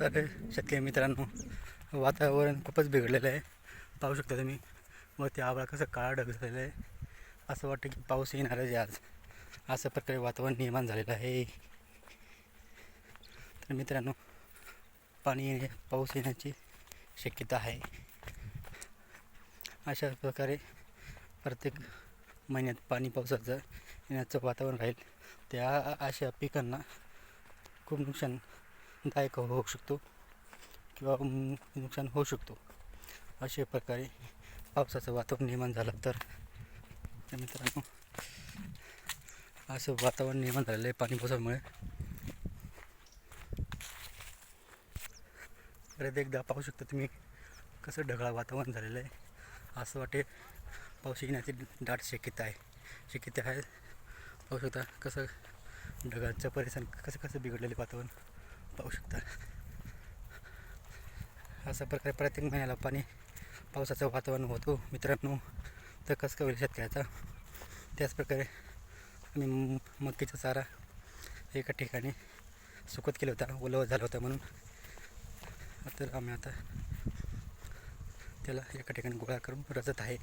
तर शेतकरी मित्रांनो वातावरण खूपच बिघडलेलं आहे. पाहू शकता तुम्ही व ते आभाळ कसं काळा ढग झालेलं आहे. असं वाटतं की पाऊस येणार आहे आज. अशा प्रकारे वातावरण निर्माण झालेलं आहे. तर मित्रांनो पाणी येणे पाऊस येण्याची शक्यता आहे. अशा प्रकारे प्रत्येक महिन्यात पाणी पावसाचं येण्याचं वातावरण राहील. त्या अशा पिकांना खूप नुकसान दायक होऊ शकतो किंवा नुकसान होऊ शकतो. अशा प्रकारे पावसाचं वातावरण निर्माण झालं तर तर मित्रांनो असं वातावरण निर्माण झालेलं आहे पाणी पावसामुळे परत एकदा पाहू शकता तुम्ही कसं ढगाळ वातावरण झालेलं आहे. असं वाटे पाऊस येण्याची दाट शक्यता आहे. शक्यता आहे. पाहू शकता कसं ढगाचं परिसर कसं कसं बिघडलेलं वातावरण. पाहू शकता. अशा प्रकारे प्रत्येक महिन्याला पाणी पावसाचं वातावरण होतो. मित्रांनो तर कसं काय होईल शेतकऱ्याचा? त्याचप्रकारे आम्ही मक्कीचा चारा एका ठिकाणी सुकत केला होता ओलावा झाला होता म्हणून. तर आम्ही आता त्याला एका ठिकाणी गोळा करून रचत आहे.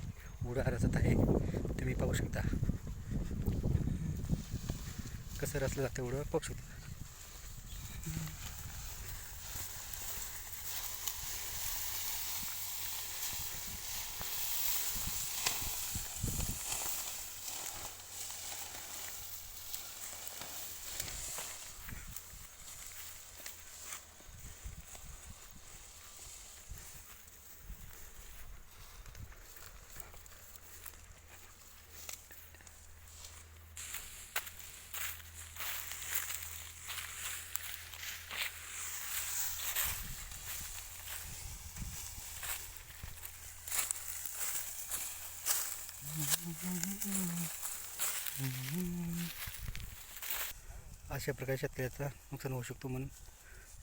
उडा रचत आहे. तुम्ही पाहू शकता. कसं रचलं जातं उडं? पाहू शकता. अशा प्रकारे शेतकऱ्याचा नुकसान होऊ शकतो म्हणून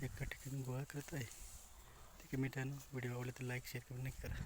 एका ठिकाणी गोळा करत आहे. ठीक आहे मित्रांनो व्हिडिओ आवडला तर लाईक शेअर करून नक्की करा.